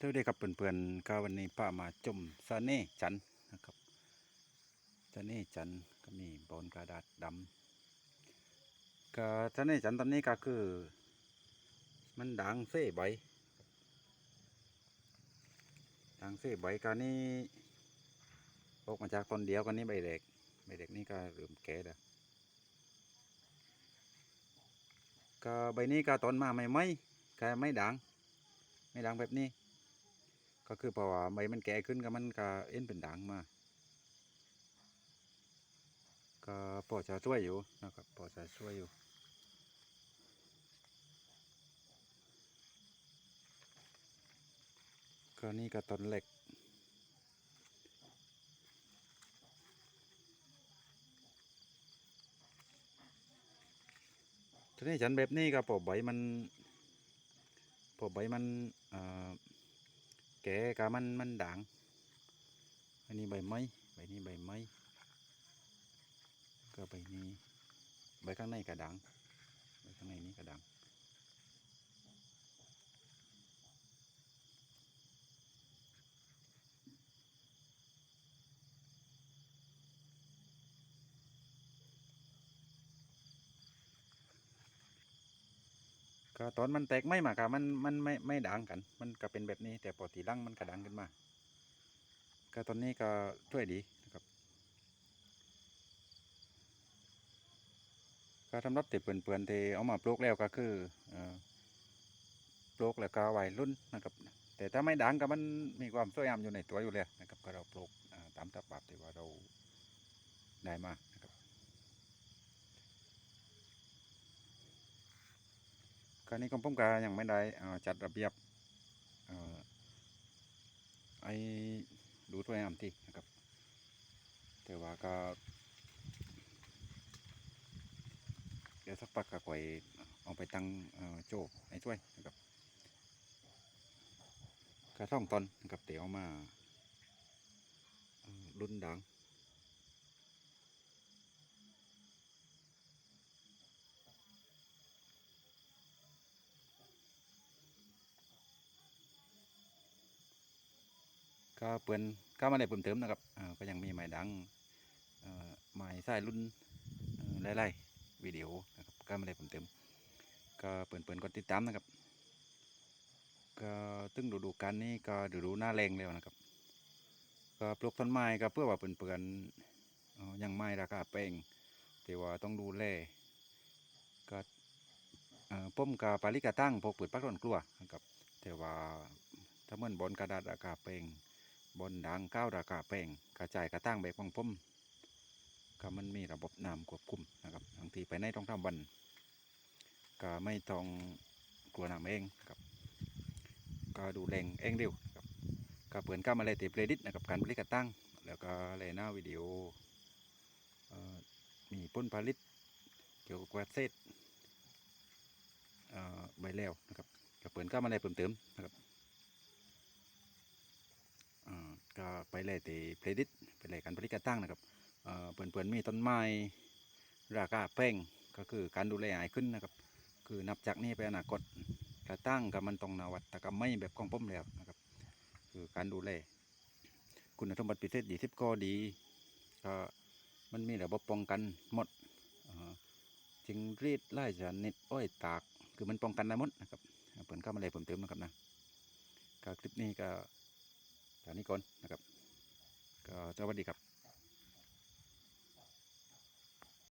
สวัสดีครับเพื่อนๆก็วันนี้ป้ามาจมสะเน่จันนะครับสะเน่จันก็มีบอนกระดาษดำก็สะเน่จันตอนนี้ก็คือ มันด่างเส้ใบด่างเส้ใบก็นี่ออกมาจากต้นเดียวกันนี่ใบเด็กใบเด็กนี่ก็เริ่มแก่แล้วก็ใบนี้ก็ต้นมาไม่ไม่ก็ไม่ด่างไม่ด่างแบบนี้ ก็คือเพราะว่าใบมันแก่ขึ้นก็มันก็เอ็นเป็นด่างมาก็พอจะช่วยอยู่นะครับพอจะช่วยอยู่ก็นี่ก็ต้นเหล็ก ทีนี้ฉันแบบนี้ก็พอใบมันพอใบมันอ่อแก่กามันมันด่าง อันนี้ใบไม้ใบนี้ใบไม้ก็ใบนี้ใบข้างในกระด่างใบข้างในนี้กระด่าง ก็ตอนมันแตกไม่มากะมันมันไม่ไม่ด่างกัน มันก็เป็นแบบนี้ แต่พอทีหลังมันกระด่างขึ้นมา ก็ตอนนี้ก็ช่วยดีนะครับ ก็สำหรับติดเปื่อนๆที่เอามาปลูกแล้วก็คือปลูกแล้วก็ไว้รุ่นนะครับ แต่ถ้าไม่ดังก็มันมีความสวยงามอยู่ในตัวอยู่แล้วนะครับ ก็เราปลูกตามตบาบที่ว่าเราได้มา นะครับก็นี้ของผมก็ยังไม่ได้จัดระเบียบไอ้ดูสวยงามที่นะครับ แต่ว่าก็เดี๋ยวสักพักก็ก่อยเอาไปตั้งเอ่อโจให้ช่วยนะครับกระท่องตอนนะครับเดี๋ยวเอามารุ่นดัง ก็เปื่อนก็มาได้เพิ่มเติมนะครับก็ยังมีไม้ดังไม้สายรุ่นไล่ๆวิดีโอนะครับก็ม่ได้เพิ่มเติม ก็เปิดเปิดกดติดตามนะครับ ก็ตึ้งดูดูกันนี้ก็ดูดูหน้าแรงแล้วนะครับ ก็ปลูกต้นไม้ก็เพื่อว่าเปิ่นเปิ่นๆเอ่อยังไม่ราคาแพงแต่ว่าต้องดูแลก็เอ่อป้มกับปาลิกาตั้งพวกเปิดปักต้นกลัวนะครับแต่ว่าถ้าเมือนบอลกระดาษราคาแพง บอลด่างก้าวราคาแพงกระจายกระตั้งแบบของผมก็มันมีระบบน้ำควบคุมนะครับบางทีไปในต้องทำวันก็ไม่ต้องกลัวน้ำเองครับก็ดูแรงเองเดียวครับก็เปิดก้ามาเลยติเพลดิตนะครับการผลิตกระตั้งแล้วก็เลยหน้าวิดีโอมีพ้นผลิตเกี่ยวกับเกษตรเอ่อใบแล้วนะครับก็เปิดก้ามาเลยเพิ่มเติมนะครับอ่า ก็ไปเลยติเพลดิตไปเลยการผลิตการตั้งนะครับเอ่อเปื่อนๆมีต้นไม้ราคาแพงก็คือการดูแลหายขึ้นนะครับ คือนับจากนี้ไปอนาคตกระตั้งกับมันต้องนวัตกรรมไม่แบบของผมแล้วนะครับ คือการดูแลคุณสมบัติพิเศษยี่สิบก็ดีก็มันมีระบบป้องกันหมดจิงรีดไล่ชนิดอ้อยตาก คือมันป้องกันได้หมดนะครับเปิดเข้ามาเลยผมเติมนะครับนะก็คลิปนี้ก็ จานี้ก่อนนะครับ ก็สวัสดีครับ